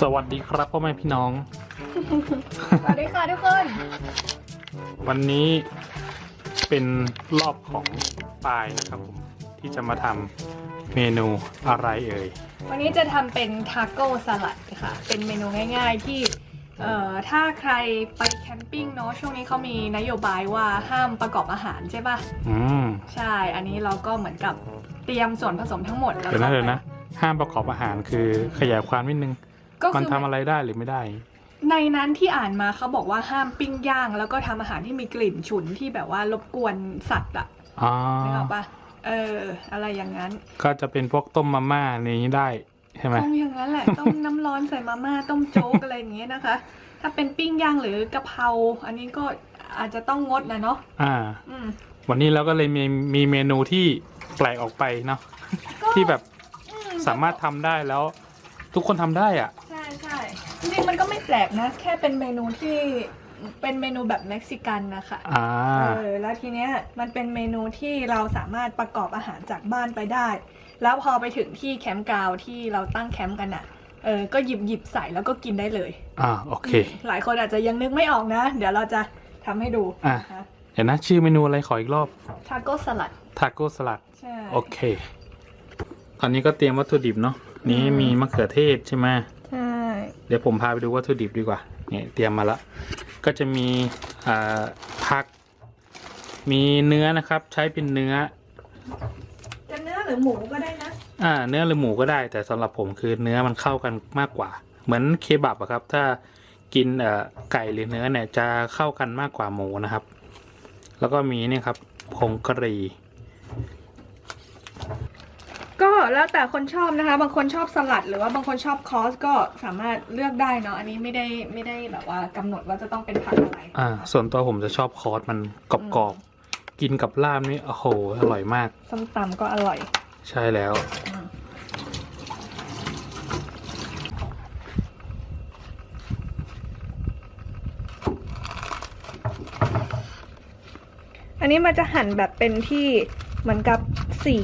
สวัสดีครับพ่อแม่พี่น้อง สวัสดีค่ะทุกคน วันนี้เป็นรอบของปายนะครับผมที่จะมาทำเมนูอะไรเอ่ย วันนี้จะทำเป็นทาโก้สลัดค่ะ เป็นเมนูง่ายๆที่เอ่อถ้าใครไปแคมปิ้งเนาะช่วงนี้เขามีนโยบายว่าห้ามประกอบอาหารใช่ปะอืม ใช่ อันนี้เราก็เหมือนกับเตรียมส่วนผสมทั้งหมดแล้วเดี๋ยวก็นะเดี๋ยวนะ ห้ามประกอบอาหารคือขยายความนิดนึง ก็มันคือทำอะไรได้หรือไม่ได้ ในนั้นที่อ่านมาเขาบอกว่าห้ามปิ้งย่าง แล้วก็ทำอาหารที่มีกลิ่นฉุนที่แบบว่ารบกวนสัตว์อะอ๋อ นึกออกปะเออ อะไรอย่างนั้น ก็จะเป็นพวกต้มมาม่าในนี้ได้ใช่ไหม ต้มอย่างนั้นแหละ ต้มน้ำร้อนใส่มาม่าต้มโจ๊กอะไรอย่างเงี้ยนะคะ ถ้าเป็นปิ้งย่างหรือกะเพราอันนี้ก็อาจจะต้องงดนะเนาะอ่า อืมวันนี้เราก็เลยมีมีเมนูที่แปลกออกไปเนาะก็ที่แบบอื สามารถทำได้แล้ว ทุกคนทำได้อะ ใช่ใช่จริงๆมันก็ไม่แปลกนะ แค่เป็นเมนูที่เป็นเมนูแบบเม็กซิกันนะคะอ่า เออแล้วทีเนี้ยมันเป็นเมนูที่เราสามารถประกอบอาหารจากบ้านไปได้ แล้วพอไปถึงที่แคมป์กราวน์ที่เราตั้งแคมป์กันอะ่ะเออก็หยิบหยิบใส่แล้วก็กินได้เลย อ่าโอเค หลายคนอาจจะยังนึกไม่ออกนะ เดี๋ยวเราจะทำให้ดูอะเดี๋ยวนะชื่อเมนูอะไรขออีกรอบทาโก้สลัด ทาโก้สลัด ใช่ โอเค ตอนนี้ก็เตรียมวัตถุดิบเนาะนี้อืมมีมะเขือเทศใช่ไหมใช่เดี๋ยวผมพาไปดูวัตถุดิบดีกว่าเนี่ยเตรียมมาละก็จะมีอ่าผัก มีเนื้อนะครับ ใช้เป็นเนื้อ จะเนื้อหรือหมูก็ได้นะอ่า เนื้อหรือหมูก็ได้ แต่สำหรับผมคือเนื้อมันเข้ากันมากกว่า เหมือนเคบับอะครับ ถ้ากินเอ่อไก่หรือเนื้อเนี่ยจะเข้ากันมากกว่าหมูนะครับ แล้วก็มีเนี่ยครับผงกะหรี่ ก็ แล้วแต่คนชอบนะคะ บางคนชอบสลัด หรือว่าบางคนชอบคอสก็สามารถเลือกได้เนาะอันนี้ไม่ได้ไม่ได้แบบว่ากำหนดว่าจะต้องเป็นผักอะไร อ่า ส่วนตัวผมจะชอบคอสมันกรอบๆกินกับลาบนี่โอ้โหอร่อยมากส้มตำก็อร่อย ใช่แล้วอืมอันนี้มันจะหั่นแบบเป็นที่เหมือนกับ สี่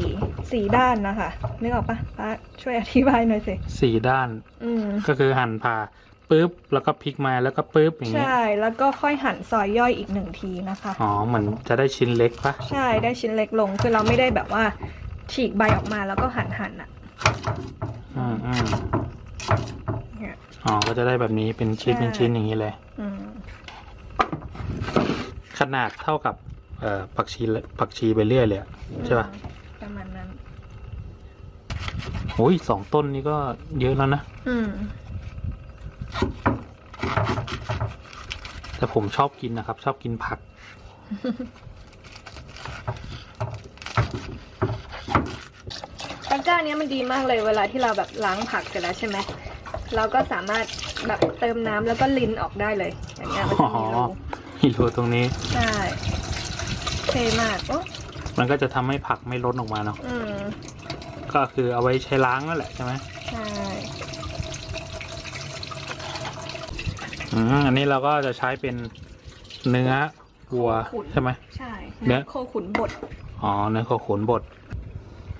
สี่ด้านนะคะนึกออกปะป้าช่วยอธิบายหน่อยสิสี่ด้าน อืมก็คือหั่นผ่าปุ๊บแล้วก็พลิกมาแล้วก็ปุ๊บอย่างเงี้ยใช่ แล้วก็ค่อยหั่นซอยย่อยอีกหนึ่งทีนะคะอ๋อเหมือนจะได้ชิ้นเล็กปะใช่ได้ชิ้นเล็กลงคือเราไม่ได้แบบว่า ฉีกใบออกมาแล้วก็หั่นหั่นๆอะอืมอืมเนี่ยอ๋อก็จะได้แบบนี้เป็นชิ้นใช่เป็นชิ้นอย่างนี้เลย อืมขนาดเท่ากับเอ่อผักชีผักชีไปเรื่อยเลยอะใช่ปะประมาณนั้น โอ้ยสองต้นนี้ก็เยอะแล้วนะ อืม แต่ผมชอบกินนะครับ ชอบกินผัก ตะกร้าเนี้ยมันดีมากเลยเวลาที่เราแบบล้างผักเสร็จแล้วใช่ไหม เราก็สามารถแบบเติมน้ำแล้วก็ลิ้นออกได้เลย อย่างเงี้ยมันจะมีรูอ๋อมีรูตรงนี้ ใช่เท่มากโอ้มันก็จะทำให้ผักไม่ล้นออกมาเนาะอืม ก็คือเอาไว้ใช้ล้างนั่นแหละใช่ไหมใช่อืมอันนี้เราก็จะใช้เป็นเนื้อวัวใช่ไหมใช่เนื้อโคขุนบดอ๋อเนื้อโคขุนบด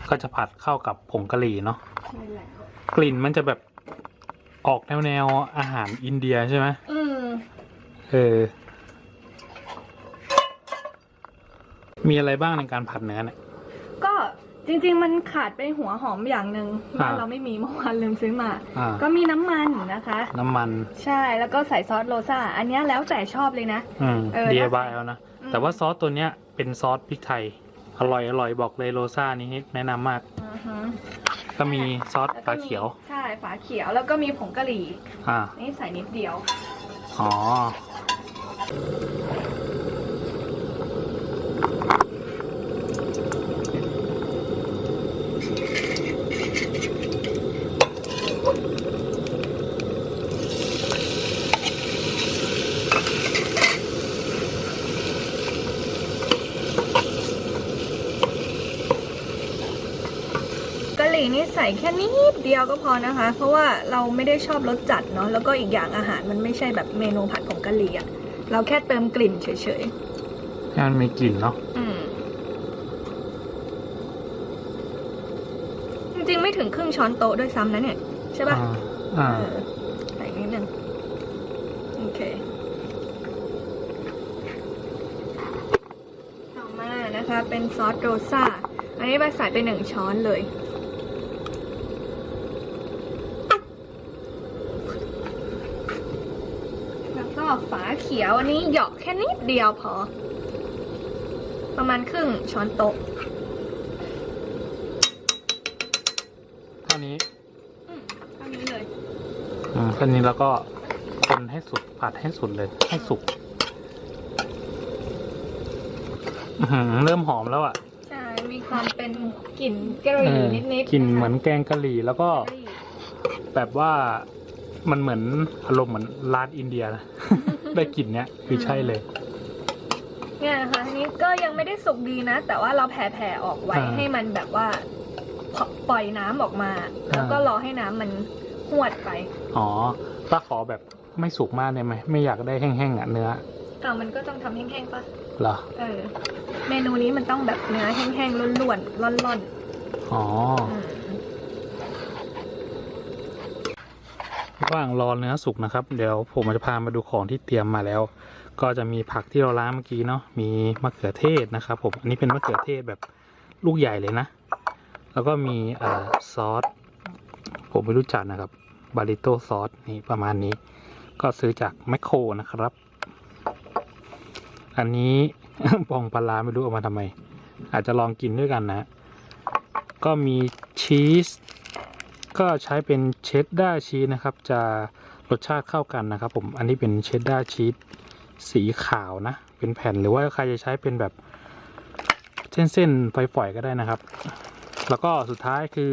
ก็จะผัดเข้ากับผงกะหรี่เนาะใช่แล้วกลิ่นมันจะแบบออกแนวแนวๆอาหารอินเดียใช่ไหมอืมเออ มีอะไรบ้างในการผัดเนื้อเนี่ยก็ จริงๆ มันขาดไปหัวหอมอย่างหนึ่งบ้านอ่า เราไม่มีเมื่อวานลืมซื้อมา อ่าก็มีน้ำมันนะคะ น้ำมันใช่แล้วก็ใส่ซอสโรซ่า อันเนี้ยแล้วแต่ชอบเลยนะ อืม เออ DIY เอานะ อืมแต่ว่าซอสตัวเนี้ยเป็นซอสพริกไทย อร่อยอร่อยบอกเลยโรซ่านี้แนะนำมาก อือฮึก็มีซอสแล้วปก็ลาเขียวมีใช่ฝาเขียวแล้วก็มีผงกะหรี่อ่า นี่ใส่นิดเดียว อ๋อ กะหรี่นี่ใส่แค่นิดเดียวก็พอนะคะ เพราะว่าเราไม่ได้ชอบรสจัดเนาะแล้วก็อีกอย่างอาหารมันไม่ใช่แบบเมนูผัดผงกะหรี่อะเราแค่เติมกลิ่นเฉยให้มันมีกลิ่นเนาะๆอืมจริงๆไม่ถึงครึ่งช้อนโต๊ะด้วยซ้ำนะเนี่ย ใช่ปะอ่าอ่าเออใส่นิดนึงโอเคต่อมานะคะ เป็นซอสโรซ่าอันนี้ใบใส่ไปหนึ่งช้อนเลย แล้วก็ ฝาเขียวอันนี้เหยาะแค่นิดเดียวพอ ประมาณครึ่งช้อนโต๊ะเท่านี้อืมเท่านี้เลยอืมแค่นี้แล้วก็คนให้สุดผัดให้สุดเลย ให้สุกอื้อหือเริ่มหอมแล้วอะใช่มีความเป็นกลิ่นกะหเอรี่อนิดๆกลิ่นนะคะเหมือนแกงกะหรี่แล้วก็กะหรี่แบบว่ามันเหมือนอารมณ์เหมือนร้านอินเดียนะ ได้กลิ่นเนี้ยคือใช่เลย เนี่ยนะคะอันนี้ก็ยังไม่ได้สุกดีนะ แต่ว่าเราแผ่ๆออกไว้อ่าให้มันแบบว่าพอปล่อยน้ำออกมาแล้วก็อ่ารรอให้น้ำมันหวดไปอ๋อป้าขอแบบไม่สุกมากได้ไหมไม่อยากได้แห้งๆอะเนื้ออ่ามันก็ต้องทำแห้งๆปะเหรอเออ เมนูนี้มันต้องแบบเนื้อแห้งๆล้วนๆร่อนอ๋อๆอืม ระหว่างรอเนื้อสุกนะครับ เดี๋ยวผมจะพามาดูของที่เตรียมมาแล้ว ก็จะมีผักที่เราล้างเมื่อกี้เนาะมีมะเขือเทศนะครับ ผมอันนี้เป็นมะเขือเทศแบบลูกใหญ่เลยนะ แล้วก็มีอ่าซอสผมไม่รู้จักนะครับบาริโต้ซอสนี่ประมาณนี้ ก็ซื้อจากแมคโครนะครับ อันนี้ปองปลาร้าไม่รู้เอามาทำไม อาจจะลองกินด้วยกันนะ ก็มีชีส ก็ใช้เป็นเชดด้าชีสนะครับ จะรสชาติเข้ากันนะครับ ผมอันนี้เป็นเชดด้าชีสสีขาวนะ เป็นแผ่นหรือว่าใครจะใช้เป็นแบบเส้นๆฝอยๆก็ได้นะครับ แล้วก็สุดท้ายคือ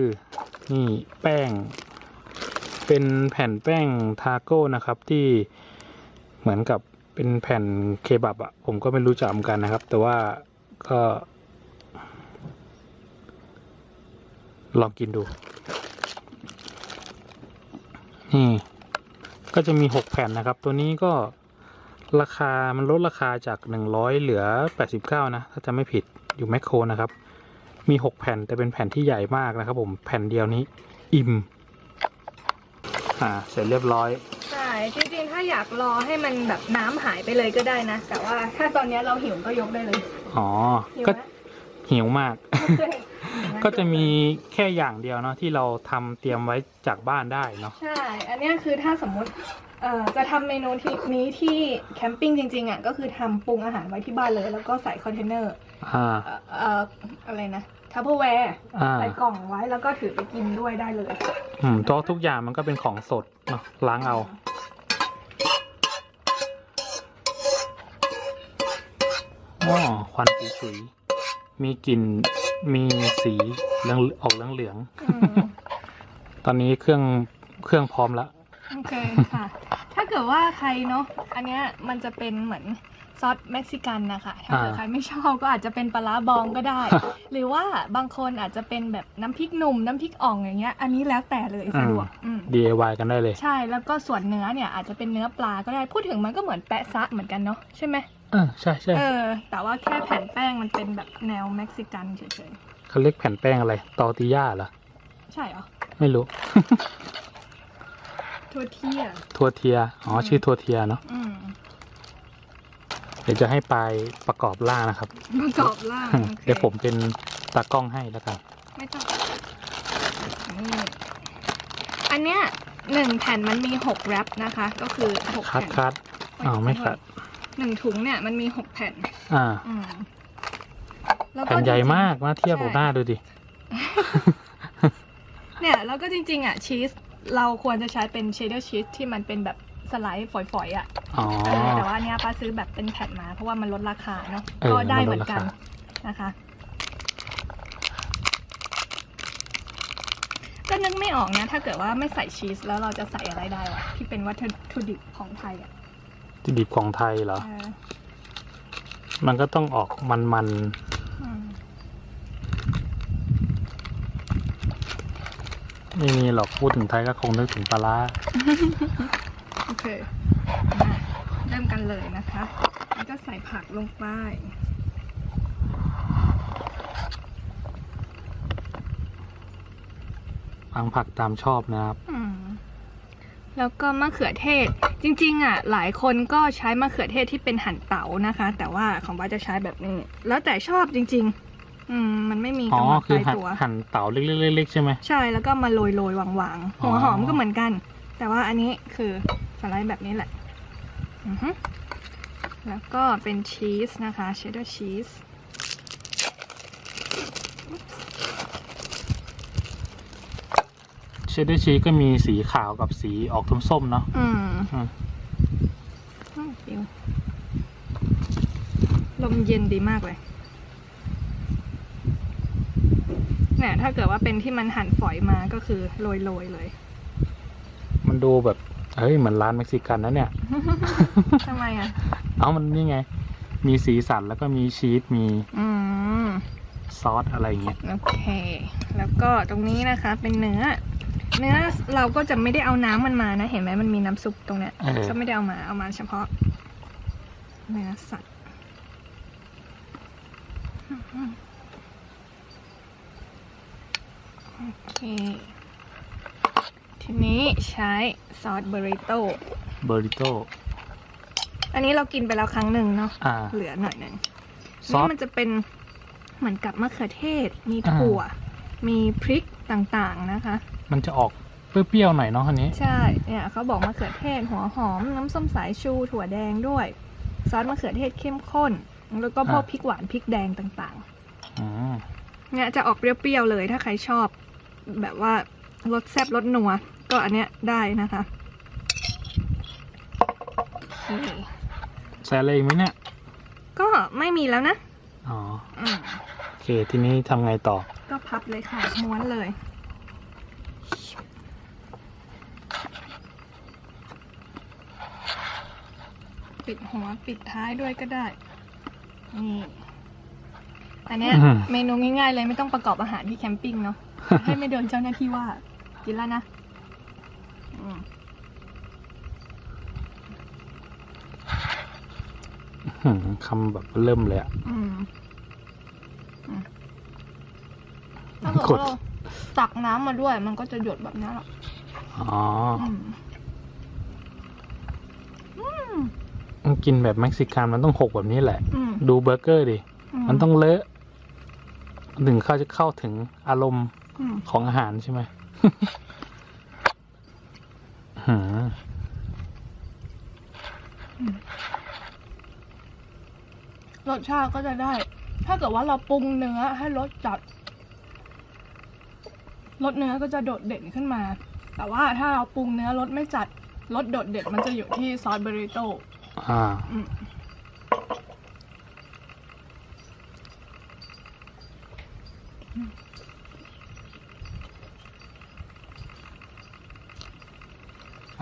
นี่แป้ง เป็นแผ่นแป้งทาโก้นะครับที่เหมือนกับเป็นแผ่นเคบับอะผมก็ไม่รู้จักเหมือนกันนะครับ แต่ว่าก็ ลองกินดู นี่ก็จะมีหกแผ่นนะครับ ตัวนี้ก็ราคามันลดราคาจากหนึ่งร้อยเหลือแปดสิบเก้านะ ถ้าจะไม่ผิดอยู่แมคโครนะครับ มีหกแผ่นแต่เป็นแผ่นที่ใหญ่มากนะครับ ผมแผ่นเดียวนี้อิ่มอ่าเสร็จเรียบร้อยใช่จริงๆถ้าอยากรอให้มันแบบน้ำหายไปเลยก็ได้นะ แต่ว่าถ้าตอนนี้เราหิวก็ยกได้เลย อ๋อหิวก็ไหม หิวมากใช่ก็จะมีแค่อย่างเดียวเนาะที่เราทำเตรียมไว้จากบ้านได้เนาะ ใช่ อันเนี้ยคือถ้าสมมุติเอ่อจะทำเมนูที่นี้ที่แคมปิ้งจริงๆอะก็คือทำปรุงอาหารไว้ที่บ้านเลย แล้วก็ใส่คอนเทนเนอร์อ่า เอ่อเอ่ออะไรนะทัพเปอร์แวร์อ่า ใส่กล่องไว้แล้วก็ถือไปกินด้วยได้เลยอืมทุกทุกอย่างมันก็เป็นของสดเนาะล้างเอาอ๋อควันฉุยๆ มีกลิ่น มีสีเหลืองออกเหลืองเหลืองอืมๆตอนนี้เครื่องเครื่องพร้อมแล้วโอเคค่ะ ถ้าเกิดว่าใครเนาะ อันเนี้ยมันจะเป็นเหมือนซอสเม็กซิกันนะคะ ถ้าเกิดอ่าใครไม่ชอบก็อาจจะเป็นปลาร้าบองก็ได้หรือว่าบางคนอาจจะเป็นแบบน้ำพริกหนุ่ม น้ำพริกอ่องอย่างเงี้ย อันนี้แล้วแต่เลยสะดวก อืม DIY กันได้เลย ใช่ แล้วก็ส่วนเนื้อเนี่ยอาจจะเป็นเนื้อปลาก็ได้ พูดถึงมันก็เหมือนแปะซะเหมือนกันเนาะใช่ไหมเออใช่ใช่เออ แต่ว่าแค่แผ่นแป้งมันเป็นแบบแนวเม็กซิกันเฉยเขาเรียกแผ่นแป้งอะไรตอติย่าเหรอ ๆใช่เหรอไม่รู้ ทัวเทีย ทัวเทีย อ๋อ อืม ชื่อทัวเทียเนาะ อืมเดี๋ยวจะให้ปลายประกอบร่างนะครับ ประกอบร่างโอคเดี๋ยวผมเป็นตากล้องให้แล้วกัน ไม่ต้องนี่อันเนี้ยหนึ่งแผ่นมันมีหกแรปนะคะ ก็คือหกคัดแผ่นคัดอ้าวไม่คัด หนึ่งถุงเนี่ยมันมีหกแผ่น อ่าอืมล้วก็แผ่นใหญ่จริงๆมากนะเทียบกับหน้าดูดิ เนี่ยแล้วก็จริงๆอะชีสเราควรจะใช้เป็นเชดเดอร์ชีสที่มันเป็นแบบสไลด์ฝอยๆอะอ๋อ เออแต่ว่าอันเนี้ยป้าซื้อแบบเป็นแผ่นมาเพราะว่ามันลดราคาเนาะเออก็ได้มันลดเหมือนกันราคนะคะ ก็นึกไม่ออกนะ ถ้าเกิดว่าไม่ใส่ชีสแล้วเราจะใส่อะไรได้วะที่เป็นวัตถุดิบของไทยอะที่ ดิบของไทยเหรอ เออมันก็ต้องออกมันมันอืมๆไม่มีหรอกพูดถึงไทยก็คงนึกถึงปลาร้าโอเคมาเริ่มกันเลยนะคะแล้วก็ใส่ผักลงไปบางผักตามชอบนะครับ อืมแล้วก็มะเขือเทศ จริงๆอะหลายคนก็ใช้มะเขือเทศที่เป็นหั่นเต๋านะคะ แต่ว่าของว่าจะใช้แบบนี้ แล้วแต่ชอบจริง ๆ อืมมันไม่มีอ๋อกำหนดคือตายหั่นตัวหั่นเต๋าเล็กๆๆๆใช่ไหม ใช่แล้วก็มาโรยโรยๆวางๆหัวอ๋อหอมก็เหมือนกัน แต่ว่าอันนี้คือสไลด์แบบนี้แหละอือฮึแล้วก็เป็นชีสนะคะเชดดาร์ชีส เชดเดอร์ชีสก็มีสีขาวกับสีออกส้มๆเนาะอืมอืมอืมฟิวลมเย็นดีมากเลยเนี่ยถ้าเกิดว่าเป็นที่มันหั่นฝอยมาก็คือโรยโรยๆเลย มันดูแบบ เฮ้ย เหมือนร้านเม็กซิกันนะเนี่ย ทำไมอะ เอ้ามันนี่ไง มีสีสันแล้วก็มีชีสมีอืม ซอสอะไรอย่างเงี้ย โอเค แล้วก็ตรงนี้นะคะเป็นเนื้อ เนื้อเราก็จะไม่ได้เอาน้ำมันมานะ เห็นไหมมันมีน้ำซุปตรงเนี้ยเออก็ไม่ได้เอามาเอามาเฉพาะ เนื้อสัตว์โอเค ทีนี้ใช้ซอสเบอริโต้เบอริโตอันนี้เรากินไปแล้วครั้งหนึ่งเนาะอ่าเหลือหน่อยหนึ่งซอนี่สมันจะเป็นเหมือนกับมะเขือเทศ มีถั่ว มีพริกต่างๆนะคะ มันจะออกเปรี้ยวๆหน่อยเนาะอันนี้ ใช่ เนี่ยเขาบอกมะเขือเทศหัวหอม น้ำส้มสายชูถั่วแดงด้วย ซอสมะเขือเทศเข้มข้น แล้วก็พวกอ่าพริกหวานพริกแดงต่างอืมๆ เนี่ยจะออกเปรี้ยวๆเลยถ้าใครชอบ แบบว่ารสแซ่บรสนัว ก็อันเนี้ยได้นะคะนี่ใส่อะไรอีกไหมเนี่ย ก็ไม่มีแล้วนะอ๋อ อืมโอเค ทีนี้ทำไงต่อ ก็พับเลยค่ะม้วนเลย ปิดหัวปิดท้ายด้วยก็ได้ นี่อันเนี้ยอื้อหือเมนูง่ายๆเลยไม่ต้องประกอบอาหารที่แคมปิ้งเนาะ ให้ไม่โดนเจ้าหน้าที่ว่า กินแล้วนะอืมหืมคำแบบเริ่มเลยอะ อืมอืมถ้าเกิดกด ว่าเราตักน้ำมาด้วย มันก็จะหยดแบบนี้หรอกอ๋อ อืมอืม ต้องกินแบบเม็กซิกันมันต้องหกแบบนี้แหละ อืมดูเบอร์เกอร์ดิ มันต้องเลอะถึงเข้าจะเข้าถึงอารมณ์อืมของอาหารใช่ไหม หืมรสชาติก็จะได้ ถ้าเกิดว่าเราปรุงเนื้อให้รสจัดรสเนื้อก็จะโดดเด่นขึ้นมา แต่ว่าถ้าเราปรุงเนื้อรสไม่จัดรสโดดเด่นมันจะอยู่ที่ซอสเบอริโต้ อ่าอืม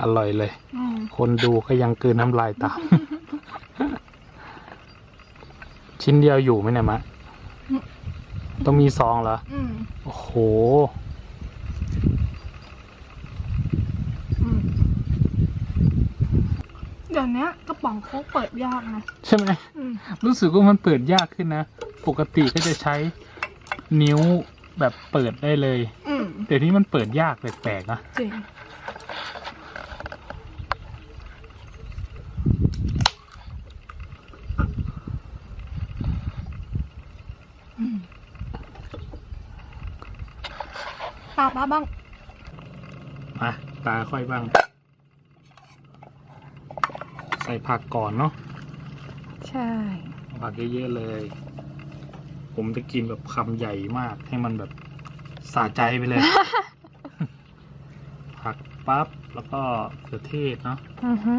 อร่อยเลยอืมคนดูก็ยังกลืนน้ำลายตาม ชิ้นเดียวอยู่ไหมเนี่ยมะ ต้องมีซองเหรออืมโอ้โห อืม เดี๋ยวนี้กระป๋องโค้กเปิดยากนะใช่ไหมอืมรู้สึกว่ามันเปิดยากขึ้นนะ ปกติก็จะใช้นิ้วแบบเปิดได้เลย อืมเดี๋ยวนี้มันเปิดยากแปลกๆนะ จริงอืมตาป้าบ้าง มาตาค่อยบ้าง ใส่ผักก่อนเนาะใช่ ผักเยอะๆเลย ผมจะกินแบบคำใหญ่มากให้มันแบบสะใจไปเลย ผักปั๊บแล้วก็เขือเทศเนาะอือฮึ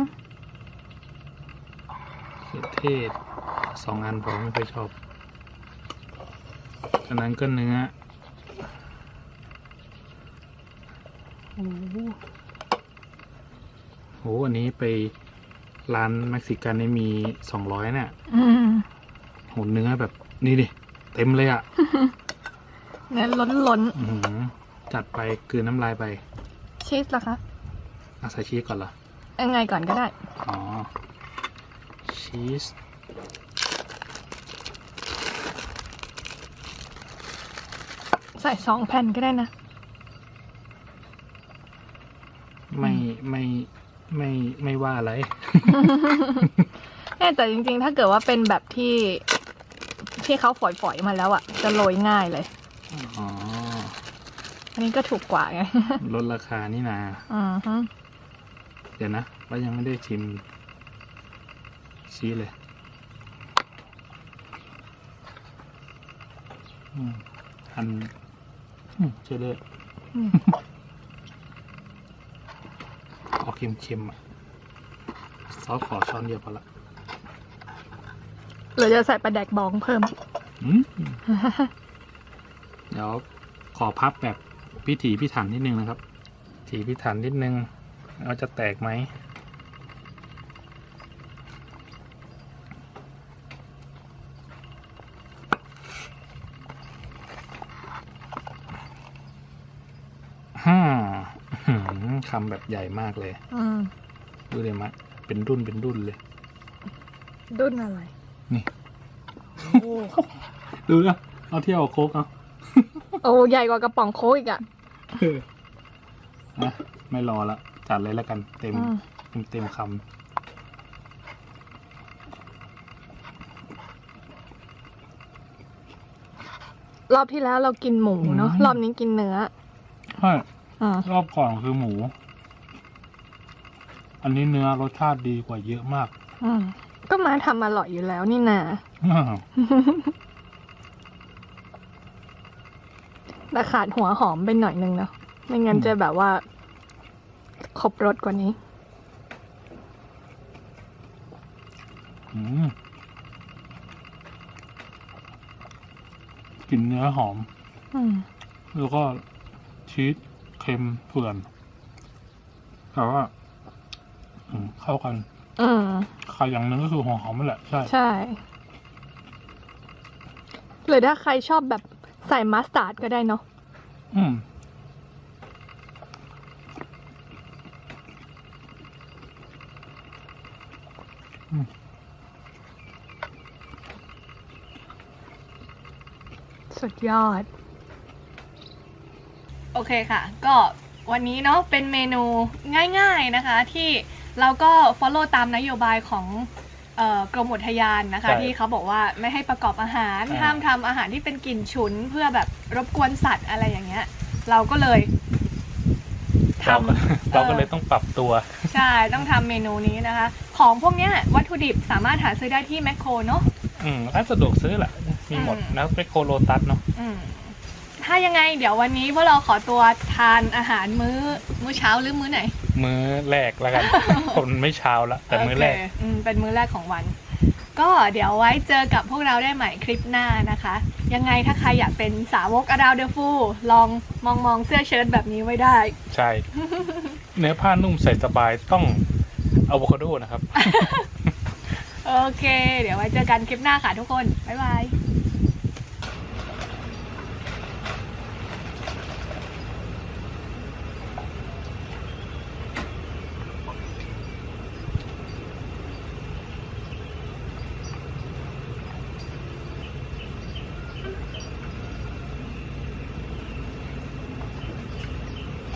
เขือเทศสองอันผมไม่ค่อยชอบจากนั้นก็เนื้อโอ้โหโหอันนี้ไป ร้านเม็กซิกันนี่มีสองร้อยเนี่ยอืมโหเนื้อแบบนี่ดิเต็มเลยอะ่ะเนื้อล้นล้นอื้อหือจัดไปกลืนน้ำลายไปๆชีสล่ะคะอาใส่ชีสก่อนเหรอ ยังไงก่อนก็ได้ อ๋อ ชีส ใส่สองแผ่นก็ได้นะ ไม่ไม่ ไม่ไม่ว่าอะไรเอ๊ะแต่จริงๆ ถ้าเกิดว่าเป็นแบบที่ที่เขาฝอยๆมาแล้วอะจะโรยง่ายเลย อ๋อ อันนี้ก็ถูกกว่าไง ลดราคานี่นาอือฮึเดี๋ยวนะว่ายังไม่ได้ชิม ชี้เลย อืม อันอืมเจเลยอืมออก เค็มๆอะซอสขอช้อนเดียวพอละหรือจะใส่ปลาแดกบองเพิ่ม อืมเดี๋ยวขอพับแบบพิถีพิถันนิดนึงนะครับพิถีพิถันนิดนึงว่าจะแตกไหม ฮ่าอื้อหือ คำแบบใหญ่มากเลย อืมดูเลยมะ เป็นรุ่นเป็นรุ่นเลย ดุนอะไร นี่ โอ้ดูนะเอาเที่ยวเอาโคกเอาโอ้ใหญ่กว่ากระป๋องโค้กอีกอะนะไม่รอละ จัดเลยแล้วกัน เต็ม อืมเต็มเต็มครอบที่แล้วเรากินหมูเนาะรอบนี้กินเนื้อำใช่อ่ารอบก่อนคือหมู อันนี้เนื้อรสชาติดีกว่าเยอะมาก อืมก็มาทำอร่อยอยู่แล้วนี่นา แต่ขาดหัวหอมไปหน่อยนึงเนาะไม่งั้นอืมจะแบบว่า ครบรสกว่านี้ อืมกลิ่นเนื้อหอม อืม แล้วก็ชีสเค็มเฟื่อนแต่ว่า อืมเข้ากันอืมใครอย่างหนึงก็คือหัวหอมนั่นแหละใช่ใช่ หรือถ้าใครชอบแบบใส่มัสตาร์ดก็ได้เนาะอืมสุดยอด โอเคค่ะ ก็วันนี้เนาะเป็นเมนูง่าย ๆนะคะที่ เราก็ follow ตามนโยบายของเอ่อกรมอุทยานนะคะ ใช่ที่เขาบอกว่าไม่ให้ประกอบอาหาร อ่า ห้ามทำอาหารที่เป็นกลิ่นฉุนเพื่อแบบรบกวนสัตว์อะไรอย่างเงี้ย เราก็เลยทเราก็ำเราก็ออเลยต้องปรับตัว ใช่ต้องทำเมนูนี้นะคะ ของพวกเนี้ยวัตถุดิบสามารถหาซื้อได้ที่แมคโครเนาะ อืมร้านสะดวกซื้อแหละมีหมดอืม นะไปโคโลตัสเนาะ อืมถ้ายังไงเดี๋ยววันนี้พวกเราขอตัวทานอาหารมื้อมื้อเช้าหรือมื้อไหน มื้อแรกแล้วกัน คนไม่เช้าละแต่มื้อแรก โเคอืมเป็นมื้อแรกของวัน ก็เดี๋ยวไว้เจอกับพวกเราได้ใหม่คลิปหน้านะคะ ยังไงถ้าใครอยากเป็นสาวกอดาวเดอฟูลองมองมองๆเสื้อเชิ้ตแบบนี้ไว้ได้ ใช่ เนื้อผ้านุ่มใส่สบายต้องอะโวคาโดนะครับ โอเค เดี๋ยวไว้เจอกันคลิปหน้าค่ะทุกคน บ๊ายบาย